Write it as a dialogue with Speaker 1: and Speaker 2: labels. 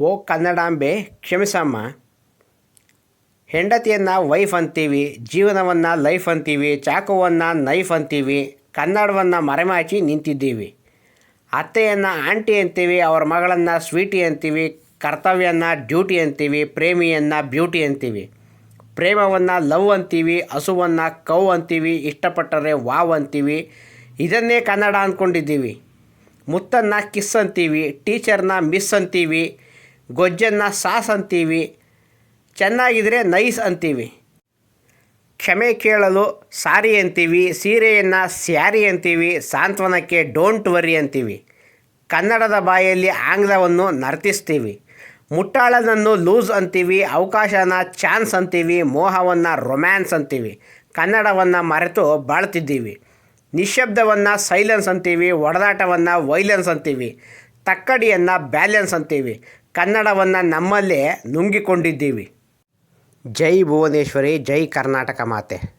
Speaker 1: ಓ ಕನ್ನಡಾಂಬೆ, ಕ್ಷಮಿಸಮ್ಮ. ಹೆಂಡತಿಯನ್ನು ವೈಫ್ ಅಂತೀವಿ, ಜೀವನವನ್ನು ಲೈಫ್ ಅಂತೀವಿ, ಚಾಕುವನ್ನು ನೈಫ್ ಅಂತೀವಿ, ಕನ್ನಡವನ್ನು ಮರೆಮಾಚಿ ನಿಂತಿದ್ದೀವಿ. ಅತ್ತೆಯನ್ನು ಆಂಟಿ ಅಂತೀವಿ, ಅವ್ರ ಮಗಳನ್ನು ಸ್ವೀಟಿ ಅಂತೀವಿ ಕರ್ತವ್ಯನ ಡ್ಯೂಟಿ ಅಂತೀವಿ, ಪ್ರೇಮಿಯನ್ನು ಬ್ಯೂಟಿ ಅಂತೀವಿ. ಪ್ರೇಮವನ್ನು ಲವ್ ಅಂತೀವಿ, ಹಸುವನ್ನು ಕೌ ಅಂತೀವಿ, ಇಷ್ಟಪಟ್ಟರೆ ವಾವ್ ಅಂತೀವಿ. ಇದನ್ನೇ ಕನ್ನಡ ಅಂದ್ಕೊಂಡಿದ್ದೀವಿ ಮುತ್ತನ್ನು ಕಿಸ್ ಅಂತೀವಿ, ಟೀಚರ್ನ ಮಿಸ್ ಅಂತೀವಿ. ಗೊಜ್ಜನ್ನು ಸಾಸ್ ಅಂತೀವಿ, ಚೆನ್ನಾಗಿದ್ರೆ ನೈಸ್ ಅಂತೀವಿ. ಕ್ಷಮೆ ಕೇಳಲು ಸಾರಿ ಅಂತೀವಿ, ಸೀರೆಯನ್ನು ಸ್ಯಾರಿ ಅಂತೀವಿ, ಸಾಂತ್ವನಕ್ಕೆ ಡೋಂಟ್ ವರಿ ಅಂತೀವಿ. ಕನ್ನಡದ ಬಾಯಲ್ಲಿ ಆಂಗ್ಲವನ್ನು ನರ್ತಿಸ್ತೀವಿ. ಮುಟ್ಟಾಳನನ್ನು ಲೂಸ್ ಅಂತೀವಿ, ಅವಕಾಶನ ಚಾನ್ಸ್ ಅಂತೀವಿ, ಮೋಹವನ್ನು ರೊಮ್ಯಾನ್ಸ್ ಅಂತೀವಿ. ಕನ್ನಡವನ್ನು ಮರೆತು ಬಾಳ್ತಿದ್ದೀವಿ. ನಿಶ್ಶಬ್ದವನ್ನು ಸೈಲೆನ್ಸ್ ಅಂತೀವಿ, ಒಡದಾಟವನ್ನು ವೈಲೆನ್ಸ್ ಅಂತೀವಿ. ತಕ್ಕಡಿಯನ್ನು ಬ್ಯಾಲೆನ್ಸ್ ಅಂತೀವಿ. ಕನ್ನಡವನ್ನು ನಮ್ಮಲ್ಲೇ ನುಂಗಿಕೊಂಡಿದ್ದೀವಿ. ಜೈ ಭುವನೇಶ್ವರಿ ಜೈ ಕರ್ನಾಟಕ ಮಾತೆ.